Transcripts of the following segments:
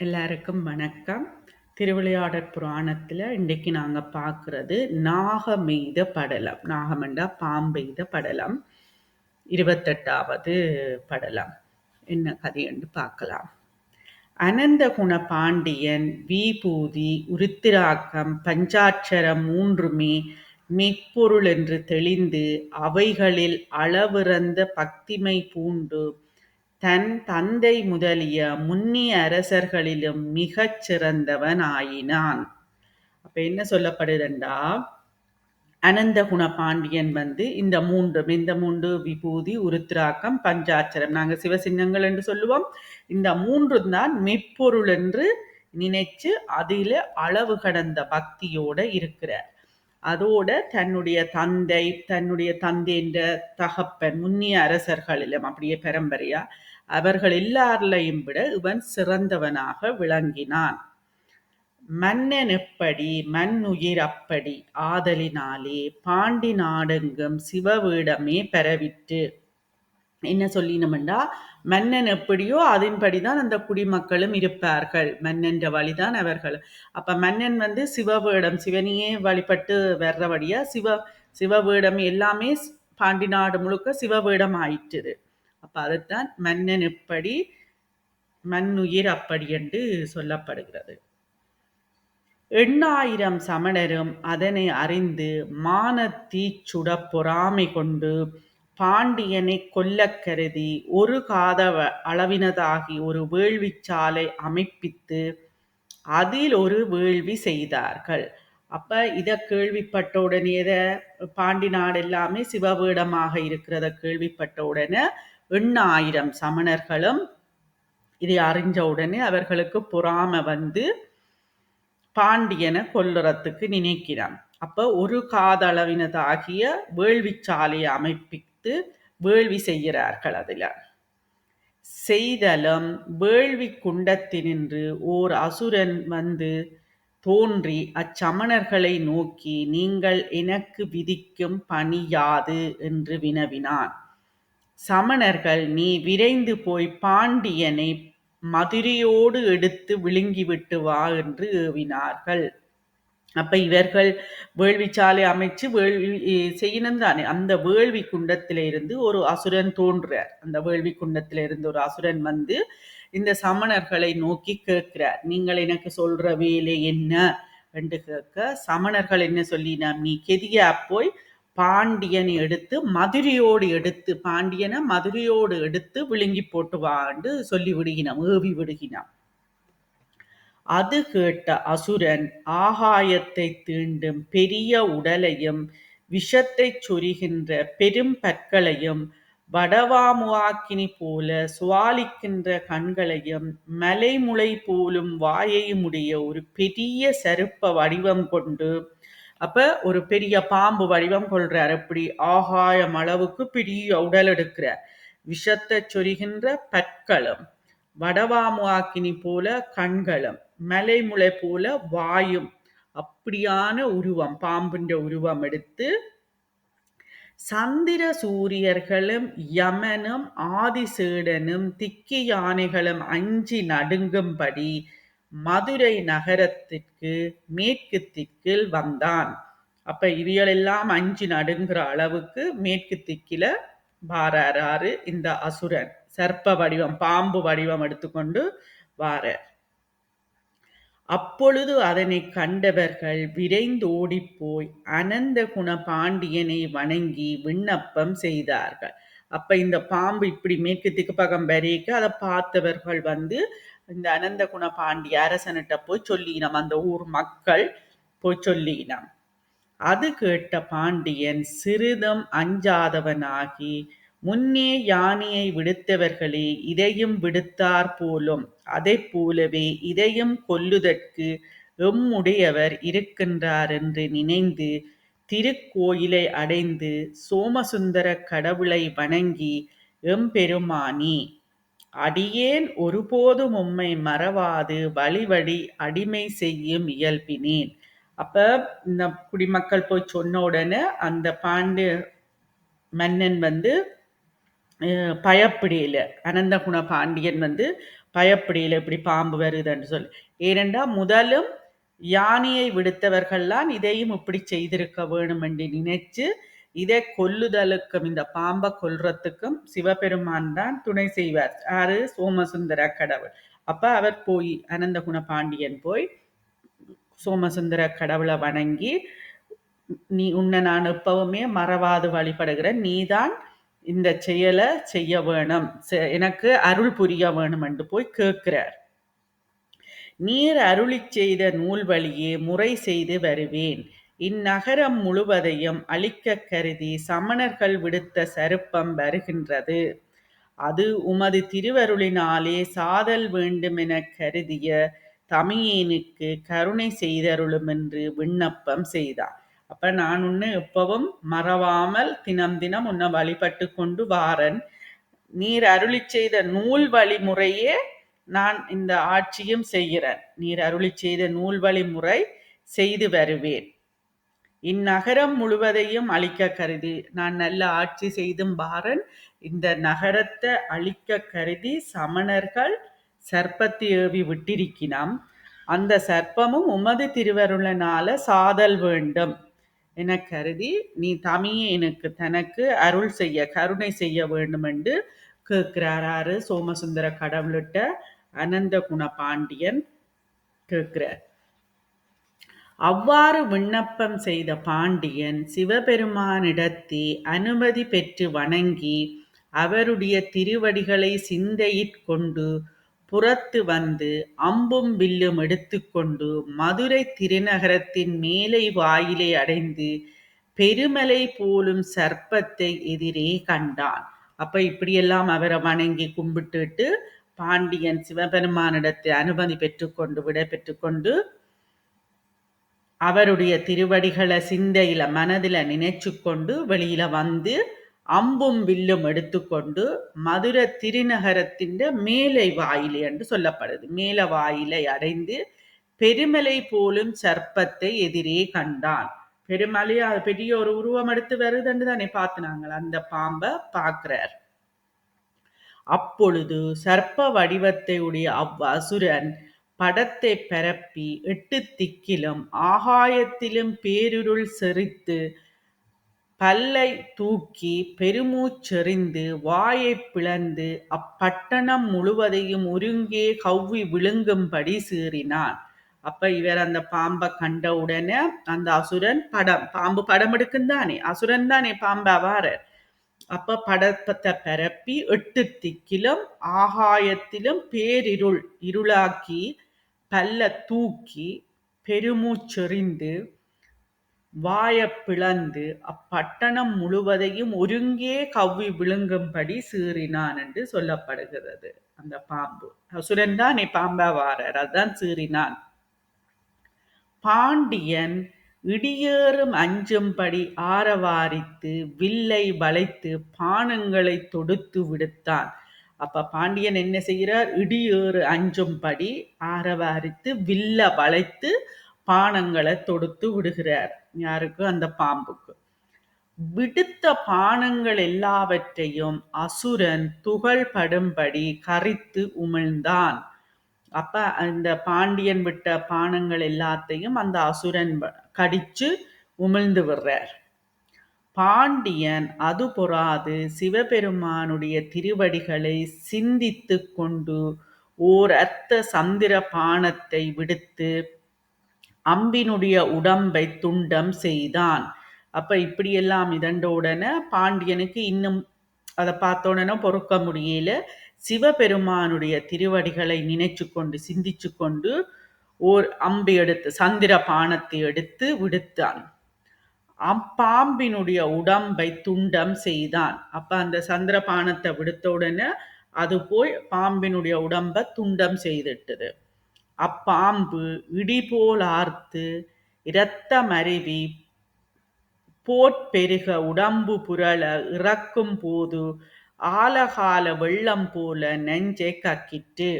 எல்லாருக்கும் வணக்கம். திருவிளையாடற் புராணத்தில் இன்றைக்கு நாங்கள் பார்க்குறது நாகமெய்த படலம் நாகமெண்டா பாம்பெய்த படலம். இருபத்தெட்டாவது படலம். என்ன கதை என்று பார்க்கலாம் அனந்த குண பாண்டியன் விபூதி உருத்திராக்கம் பஞ்சாட்சரம் மூன்றுமே மெய்ப்பொருள் என்று தெளிந்து அவைகளில் அளவிறந்த பக்திமை பூண்டு தன் தந்தை முதலிய முன்னிய அரசர்களிலும் மிகச் சிறந்தவன் ஆயினான் அப்ப என்ன சொல்லப்படுதுண்டா? அனந்த குண பாண்டியன் வந்து இந்த மூன்று இந்த மூன்று விபூதி உருத்ராக்கம் பஞ்சாட்சரம் நாங்க சிவசின்னங்கள் என்று சொல்லுவோம். இந்த மூன்று தான் மெய்ப்பொருள் என்று நினைச்சு அதில அளவு கடந்த பக்தியோட இருக்கிறார். அதோட தன்னுடைய தந்தை தன்னுடைய தந்தைன்ற தகப்பன் முன்னிய அரசர்களிலும் அப்படியே பரம்பரையா அவர்கள் எல்லாரையும் விட இவன் சிறந்தவனாக விளங்கினான். மன்னன் எப்படி மண்ணுயிர் அப்படி ஆதலினாலே பாண்டி நாடெங்கும் சிவவீடமே பரவிற்று. என்ன சொல்லினோம்டா மன்னன் எப்படியோ அதன்படிதான் அந்த குடிமக்களும் இருப்பார்கள். மன்னன்ற வழிதான் அவர்கள். அப்ப மன்னன் வந்து சிவவேடம் சிவனையே வழிபட்டு வர்றபடியா சிவ சிவவேடம் எல்லாமே பாண்டி நாடு முழுக்க சிவவேடம் ஆயிற்றுது அப்ப மன்னன் எப்படி மண்ணுயிர் அப்படி என்று சொல்லப்படுகிறது. எண்ணாயிரம் சமணரும் அதனை அறிந்து மானத்தீ சுட பொறாமை கொண்டு பாண்டியனை கொல்ல கருதி ஒரு காத அளவினதாகி ஒரு வேள்விச்சாலை அமைப்பித்து அதில் ஒரு வேள்வி செய்தார்கள். அப்ப இத கேள்விப்பட்ட உடனே பாண்டி நாடு எல்லாமே சிவபீடமாக இருக்கிறத கேள்விப்பட்ட உடனே எண்ணாயிரம் சமணர்களும் இதை அறிஞ்ச உடனே அவர்களுக்கு பொறாம வந்து பாண்டியனை கொல்லுறத்துக்கு நினைக்கிறான். அப்போ ஒரு காதளவினதாகிய வேள்விச்சாலையை அமைப்பித்து வேள்வி செய்கிறார்கள் அதில். செய்தலும் வேள்வி குண்டத்தினின்று ஓர் அசுரன் வந்து தோன்றி அச்சமணர்களை நோக்கி நீங்கள் எனக்கு விதிக்கும் பணியாது என்று வினவினான். சமணர்கள் நீ விரைந்து போய் பாண்டியனை மதுரையோடு எடுத்து விழுங்கிவிட்டு வா என்று ஏவினார்கள். அப்ப இவர்கள் வேள்விச்சாலை அமைச்சு வேள்வி செய்யணும் தானே. அந்த வேள்வி குண்டத்தில இருந்து ஒரு அசுரன் தோன்றார் அந்த வேள்வி குண்டத்தில இருந்து ஒரு அசுரன் வந்து இந்த சமணர்களை நோக்கி கேட்கிறார். நீங்கள் எனக்கு சொல்ற வேலை என்ன? என்று கேட்க சமணர்கள் என்ன சொல்லினா நீ கெதியா போய் பாண்டியனை எடுத்து மதுரையோடு எடுத்து பாண்டியனை மதுரையோடு எடுத்து விழுங்கி போட்டு வாண்டு சொல்லி விடுகினான் ஏவி விடுகினான். அது கேட்ட அசுரன் ஆகாயத்தை தீண்டும் பெரிய உடலையும் விஷத்தை சொரிகின்ற பெரும் பற்களையும் வடவாமுவாக்கினி போல சுவாலிக்கின்ற கண்களையும் மலைமுளை போலும் வாயையும் உடைய ஒரு பெரிய சருப்ப வடிவம் கொண்டு அப்ப ஒரு பெரிய பாம்பு வடிவம் கொள்றார். அப்படி ஆகாயம் அளவுக்கு பெரிய உடல் எடுக்கிறார் விஷத்தை சொரிகின்ற பற்களும் வடவாமுவாக்கினி போல கண்களும் மலைமுளை போல வாயும் அப்படியான உருவம் பாம்புன்ற உருவம் எடுத்து சந்திர சூரியர்களும் யமனும் ஆதிசேடனும் திக்கி யானைகளும் அஞ்சி நடுங்கும்படி மதுரை நகரத்திற்கு மேற்கு திக்கில் வந்தான். அப்ப இவைகளெல்லாம் அஞ்சு நடுங்கிற அளவுக்கு மேற்கு திக்கில வாராரு இந்த அசுரன். சர்ப்ப வடிவம் பாம்பு வடிவம் எடுத்துக்கொண்டு வார அப்பொழுது அதனை கண்டவர்கள் விரைந்து ஓடிப்போய் அனந்த குண பாண்டியனை வணங்கி விண்ணப்பம் செய்தார்கள். அப்ப இந்த பாம்பு இப்படி மேற்கு திக்கு பக்கம் வரைக்க அதை பார்த்தவர்கள் வந்து இந்த அனந்த குண பாண்டிய அரசனிட்ட போய் சொல்லினோம் அந்த ஊர் மக்கள் போய் சொல்லினோம் அது கேட்ட பாண்டியன் சிறிதும் அஞ்சாதவனாகி முன்னே யானையை விடுத்தவர்களே இதையும் விடுத்தார் போலும். அதை போலவே இதையும் கொல்லுதற்கு எம்முடையவர் இருக்கின்றார் என்று நினைந்து திருக்கோயிலை அடைந்து சோமசுந்தர கடவுளை வணங்கி எம்பெருமானி அடியேன் ஒருபோதும் உம்மை மறவாது வழி அடிமை செய்யும் இயல்பினேன். அப்போ இந்த குடிமக்கள் போய் சொன்ன உடனே அந்த பாண்டிய மன்னன் வந்து பயப்படியில் அனந்தகுண பாண்டியன் வந்து பயப்படியில் இப்படி பாம்பு வருதுன்னு சொல்லி. ஏனென்றா முதலும் யானையை விடுத்தவர்கள்லாம் இதையும் இப்படி செய்திருக்க வேணும் என்று நினைச்சு இதை கொல்லுதலுக்கும் இந்த பாம்பை கொல்றதுக்கும் சிவபெருமான் தான் துணை செய்வார். யாரு சோமசுந்தர கடவுள். அப்ப அவர் போய் அனந்தகுண பாண்டியன் போய் சோமசுந்தர கடவுளை வணங்கி நீ உன்னை நான் எப்பவுமே மறவாது வழிபடுகிறேன் நீதான் இந்த செயலை செய்ய வேணும். எனக்கு அருள் புரிய வேணும் என்று போய் கேட்கிறார். நீர் அருளி செய்த நூல் வழியே முறை செய்து வருவேன். இந்நகரம் முழுவதையும் அழிக்க கருதி சமணர்கள் விடுத்த சருப்பம் வருகின்றது. அது உமது திருவருளினாலே சாதல் வேண்டுமென கருதிய தமியேனுக்கு கருணை செய்தருளும் என்று விண்ணப்பம் செய்தார். அப்ப நான் உன்னை எப்பவும் மறவாமல் தினம் தினம் உன்னை வழிபட்டு கொண்டு வாரன். நீர் அருளி செய்த நூல் வழிமுறையே நான் இந்த ஆட்சியும் செய்கிறேன். நீர் அருளி செய்த நூல் வழிமுறை செய்து வருவேன். இந்நகரம் முழுவதையும் அழிக்க கருதி நான் நல்ல ஆட்சி செய்தும் பாரன் இந்த நகரத்தை அழிக்க கருதி சமணர்கள் சர்ப்பத்தை ஏவி விட்டிருக்கினாம். அந்த சர்ப்பமும் உமது திருவருளனால சாதல் வேண்டும் என கருதி நீ தமியை எனக்கு தனக்கு அருள் செய்ய கருணை செய்ய வேண்டும் என்று கேட்கிறாரு சோமசுந்தர கடவுளிட்ட அனந்த குண பாண்டியன் கேட்கிறார். அவ்வாறு விண்ணப்பம் செய்த பாண்டியன் சிவபெருமானிடத்தே அனுமதி பெற்று வணங்கி அவருடைய திருவடிகளை சிந்தையிற்கொண்டு புறத்து வந்து அம்பும் வில்லும் எடுத்துக்கொண்டு மதுரை திருநகரத்தின் மேலை வாயிலை அடைந்து பெருமலை போலும் சர்ப்பத்தை எதிரே கண்டான். அப்ப இப்படியெல்லாம் அவரை வணங்கி கும்பிட்டுட்டு பாண்டியன் சிவபெருமானிடத்தை அனுமதி பெற்றுக்கொண்டு விடை பெற்றுக்கொண்டு அவருடைய திருவடிகளை சிந்தையில மனதில நினைச்சு கொண்டு வெளியில வந்து அம்பும் வில்லும் எடுத்துக்கொண்டு மதுரை திருநகரத்தின் மேலை வாயிலை என்று சொல்லப்படுது. மேல வாயிலை அடைந்து பெருமலை போலும் சர்ப்பத்தை எதிரே கண்டான். பெருமலை பெரிய ஒரு உருவம் எடுத்து வருதுன்னு தானே பார்த்துனாங்க அந்த பாம்பை பார்க்கிறார் அப்பொழுது சர்ப்ப வடிவத்தை உடைய அவ்வசுரன் படத்தை பரப்பி எட்டு திக்கிலும் ஆகாயத்திலும் பேருருள் செறித்து பல்லை தூக்கி பெருமூச்செறிந்து வாயை பிளந்து அப்பட்டணம் முழுவதையும் ஒருங்கே கவ்வி விழுங்கும்படி சீறினான். அப்ப இவர் அந்த பாம்பை கண்ட உடனே அந்த அசுரன் படம் பாம்பு படம் எடுக்கும் தானே அசுரன் தானே பாம்பு அவார அப்ப படத்தை பரப்பி எட்டு திக்கிலும் ஆகாயத்திலும் பேரிருள் இருளாக்கி பல்ல தூக்கி பெருமூச்செறிந்து வாய பிளந்து அப்பட்டணம் முழுவதையும் ஒருங்கே கவ்வி விழுங்கும்படி சீறினான் என்று சொல்லப்படுகிறது. அந்த பாம்பு. அசுரன் தான் நீ பாம்பா வாரர். அதான் சீறினான். பாண்டியன் இடியேறும் அஞ்சும்படி ஆரவாரித்து வில்லை வளைத்து பானங்களை தொடுத்து விடுத்தான். அப்ப பாண்டியன் என்ன செய்கிறார்? இடியேறு அஞ்சும்படி ஆரவாரித்து வில்ல வளைத்து பானங்களை தொடுத்து விடுகிறார். யாருக்கு? அந்த பாம்புக்கு. விடுத்த பானங்கள் எல்லாவற்றையும் அசுரன் துகள் படும்படி கரித்து உமிழ்ந்தான். அப்ப அந்த பாண்டியன் விட்ட பானங்கள் எல்லாத்தையும் அந்த அசுரன் கடிச்சு உமிழ்ந்து விடுறார். பாண்டியன் அது பொறாது சிவபெருமானுடைய திருவடிகளை சிந்தித்து கொண்டு ஓர் அர்த்த சந்திர பானத்தை விடுத்து அம்பினுடைய உடம்பை துண்டம் செய்தான். அப்ப இப்படியெல்லாம் இதண்ட உடனே பாண்டியனுக்கு இன்னும் அதை பார்த்தோடனே பொறுக்க முடியல. சிவபெருமானுடைய திருவடிகளை நினைச்சு கொண்டு சிந்திச்சு கொண்டு ஓர் அம்பு எடுத்து சந்திர பானத்தை எடுத்து விடுத்தான். அப்பாம்பினுடைய உடம்பை துண்டம் செய்தான். அப்ப அந்த சந்திரபானத்தை விடுத்த உடனே அது போய் பாம்பினுடைய உடம்பை துண்டம் செய்துட்டது. அப்பாம்பு இடி போல் ஆர்த்து இரத்தமருவி போற்பெருக உடம்பு புரள இறக்கும் போது ஆலகால வெள்ளம் போல நெஞ்சை கக்கிட்டு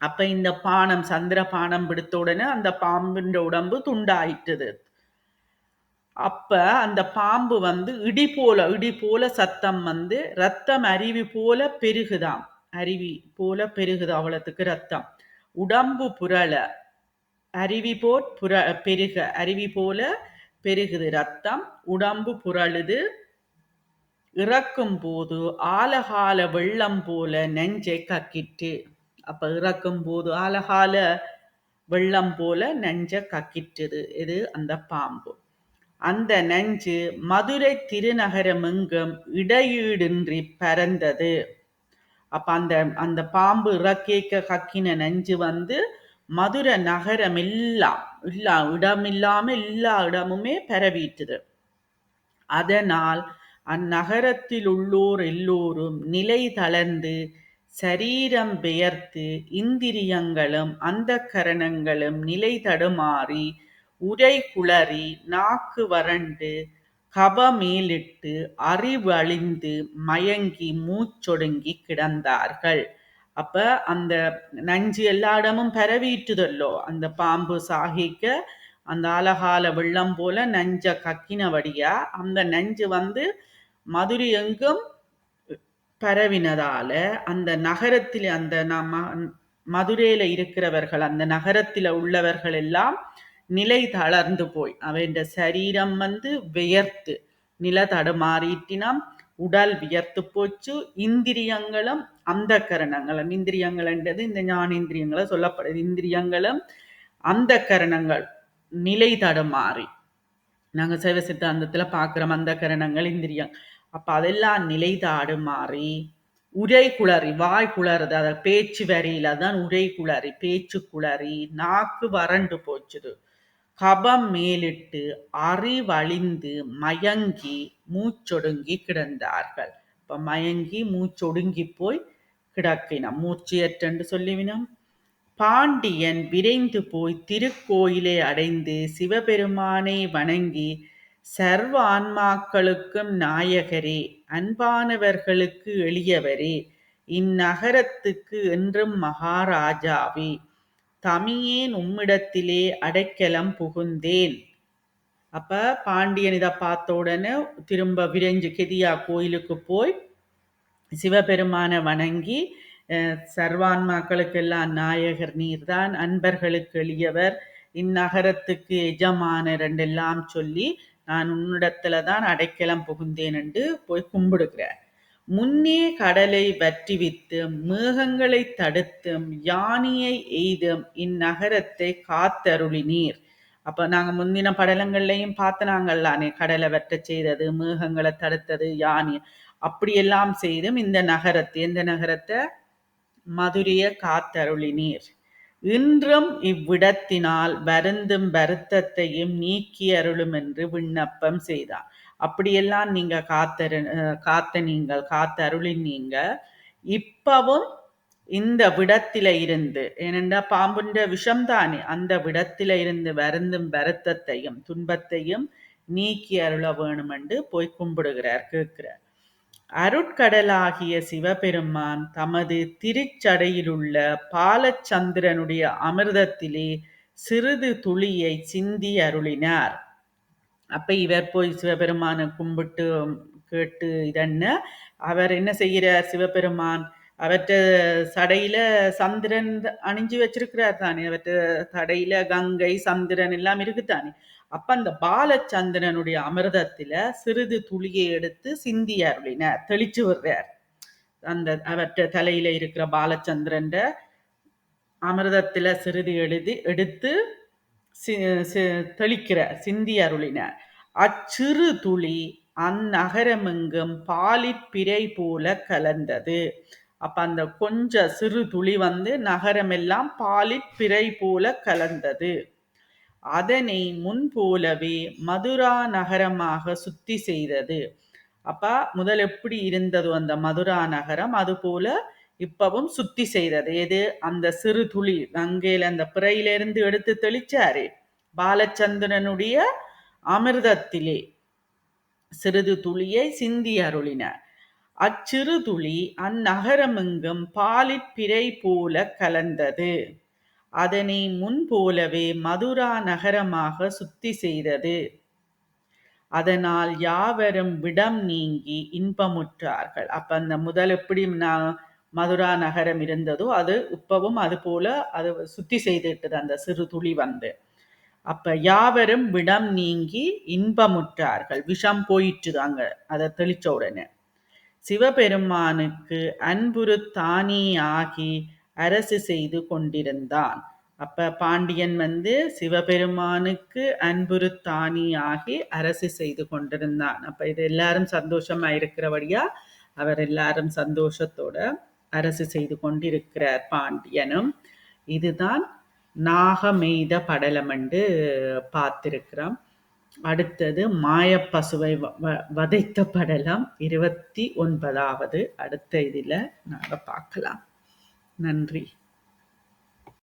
அப்ப இந்த பானம் சந்திர பானம் பிடித்த உடனே அந்த பாம்பின் உடம்பு துண்டாயிட்டது. அப்ப அந்த பாம்பு வந்து இடி போல இடி போல சத்தம் வந்து ரத்தம் அருவி போல பெருகுதாம். அருவி போல பெருகுது அவ்வளத்துக்கு ரத்தம். உடம்பு புரள அருவி போல் புர பெருக அருவி போல பெருகுது ரத்தம். உடம்பு புரளுது. இறக்கும் போது ஆலகால வெள்ளம் போல நெஞ்சை கக்கிட்டு அப்ப இறக்கும் போது ஆலகால வெள்ளம் போல நெஞ்ச கக்கிட்டுது இது அந்த பாம்பு. அந்த நஞ்சு மதுரை திருநகரமெங்கும் இடையீடின்றி பரந்தது அப்ப அந்த அந்த பாம்பு இறக்கேக்க கக்கின நஞ்சு வந்து மதுரை நகரம் எல்லாம் எல்லா இடம் இல்லாம எல்லா இடமுமே பரவிட்டுது. அதனால் அந்நகரத்தில் உள்ளோர் எல்லோரும் நிலை தளர்ந்து சரீரம் பெயர்த்து இந்திரியங்களும் அந்த கரணங்களும் நிலை தடுமாறி உரை குளறி நாக்கு வறண்டு கபமேலிட்டு அறிவழிந்து மயங்கி மூச்சொடுங்கி கிடந்தார்கள். அப்ப அந்த நஞ்சு எல்லா இடமும் பரவிட்டுதல்லோ? அந்த பாம்பு சாகிக்க அந்த அழகால வெள்ளம் போல நஞ்ச கக்கினபடியா அந்த நஞ்சு வந்து மதுரை எங்கும் பரவினதால அந்த நகரத்தில் அந்த நம்ம மதுரையில இருக்கிறவர்கள் அந்த நகரத்தில் உள்ளவர்கள் எல்லாம் நிலை தளர்ந்து போய் அவன் சரீரம் வந்து வியர்த்து நில தடுமாறிட்டினம் உடல் வியர்த்து போச்சு இந்திரியங்களும் அந்த கரணங்களும் இந்திரியங்கள்ன்றது இந்த ஞானேந்திரியங்களை சொல்லப்படுது இந்திரியங்களும் அந்த கரணங்கள் நிலை தடுமாறி. நாங்கள் சைவ சித்தாந்தத்தில் பார்க்குறோம் அந்த கரணங்கள் இந்திரியம். அப்போ அதெல்லாம் நிலை தாடுமாறி உரை குளறி வாய் குளறுது அதை பேச்சு வரியில தான் உரை குளறி பேச்சு குளறி நாக்கு வறண்டு போச்சுது. கபம் மேலிட்டு அறிவழிந்து மயங்கி மூச்சொடுங்கி கிடந்தார்கள். இப்ப மயங்கி மூச்சொடுங்கி போய் கிடக்கினம் மூச்சியற்றென்று சொல்லிவினம். பாண்டியன் விரைந்து போய் திருக்கோயிலை அடைந்து சிவபெருமானை வணங்கி சர்வ ஆன்மாக்களுக்கும் நாயகரே அன்பானவர்களுக்கு எளியவரே இந்நகரத்துக்கு என்றும் மகாராஜாவே தமியேன் உம்மிடத்திலே அடைக்கலம் புகுந்தேன். அப்ப பாண்டியன் இதை பார்த்த உடனே திரும்ப விரைஞ்சு கெதியா கோயிலுக்கு போய் சிவபெருமானை வணங்கி சர்வான்மாக்களுக்கெல்லாம் நாயகர் நீர்தான் அன்பர்களுக்கு எளியவர் இந்நகரத்துக்கு எஜமானர் என்றெல்லாம் சொல்லி நான் உன்னிடத்துல தான் அடைக்கலம் புகுந்தேன் என்று போய் கும்பிடுகிறார். முன்னே கடலை வற்றிவித்தும் மேகங்களை தடுத்தும் யானியை எய்தும் இந்நகரத்தை காத்தருளினீர். அப்போ நாங்கள் முந்தின படலங்கள்லையும் பார்த்தனாங்கல்லானே கடலை வெட்ட செய்தது மேகங்களை தடுத்தது யானை. அப்படியெல்லாம் செய்தும் இந்த நகரத்தை இந்த நகரத்தை மதுரைய காத்தருளினீர். இன்றும் இவ்விடத்தினால் வருந்தும் வருத்தத்தையும் நீக்கி அருளும் என்று விண்ணப்பம் செய்தான் அப்படியெல்லாம் நீங்க காத்தரு காத்த நீங்கள் காத்த நீங்க இப்பவும் இந்த விடத்தில இருந்து ஏனென்றா பாம்புன்ற விஷம் தானே அந்த விடத்தில இருந்து வருந்தும் வருத்தத்தையும் துன்பத்தையும் நீக்கி அருள வேணும் என்று போய் கும்பிடுகிறார் கேட்கிறார். அருட்கடலாகிய சிவபெருமான் தமது திருச்சடையிலுள்ள பாலச்சந்திரனுடைய அமிர்தத்திலே சிறிது துளியை சிந்தி அருளினார். அப்ப இவர் போய் சிவபெருமானை கும்பிட்டு கேட்டு இதென்ன அவர் என்ன செய்கிறார் சிவபெருமான்? அவற்ற சடையில சந்திரன் அணிஞ்சு வச்சிருக்கிறார் தானே அவற்ற சடையில கங்கை சந்திரன் எல்லாம் இருக்குத்தானே அப்ப அந்த பாலச்சந்திரனுடைய அமிர்தத்துல சிறிது துளியை எடுத்து சிந்தி அருளினார் தெளிச்சு விடுறார். அந்த அவற்ற தலையில இருக்கிற பாலச்சந்திரன்ட அமிர்தத்துல சிறிது எழுதி எடுத்து தெளிக்கிற சிந்தி அருளினார் அச்சிறு துளி அந்நகரமெங்கும் பாலிப்பிரை போல கலந்தது. அப்ப அந்த கொஞ்ச சிறு துளி வந்து நகரமெல்லாம் பாலிப்பிரை போல கலந்தது. அதனை முன் போலவே மதுரா நகரமாக சுத்தி செய்தது. அப்ப முதல் எப்படி இருந்ததோ அந்த மதுரா நகரம்? அது போல இப்பவும் சுத்தி செய்தது எது? அந்த சிறு துளி. கங்கையில அந்த பிறையிலிருந்து எடுத்து தெளிச்சாரு. பாலச்சந்திரனுடைய அமிர்தத்திலே. சிறிது துளியை சிந்தி அருளினார். அச்சிறு துளி அந்நகரமெங்கும் பாலிப்பிரை போல கலந்தது. அதனை முன் போலவே மதுரா நகரமாக சுத்தி செய்தது. அதனால் யாவரும் விடம் நீங்கி இன்பமுற்றார்கள். அப்ப அந்த முதல் எப்படி நான் மதுரா நகரம் இருந்ததோ அது இப்பவும் அது போல அது சுத்தி செய்துட்டது அந்த சிறு துளி வந்து. அப்ப யாவரும் விடம் நீங்கி இன்பமுற்றார்கள். விஷம் போயிற்று அங்க. அதை தெளிச்ச உடனே. சிவபெருமானுக்கு அன்புரு தானே ஆகி அரசு செய்து கொண்டிருந்தான். அப்ப பாண்டியன் வந்து சிவபெருமானுக்கு அன்புரு தானி ஆகி அரசு செய்து கொண்டிருந்தான். அப்ப இது எல்லாரும் சந்தோஷமா இருக்கிறபடியா அவர் எல்லாரும் சந்தோஷத்தோட அரசு செய்து கொண்டிருக்கிறார் பாண்டியனும். இதுதான் நாகமெய்த படலம் என்று பார்த்திருக்கிறோம். அடுத்தது மாயப்பசுவை வதைத்த படலம் இருபத்தி ஒன்பதாவது. அடுத்த இதில் நாங்கள் பார்க்கலாம். நன்றி.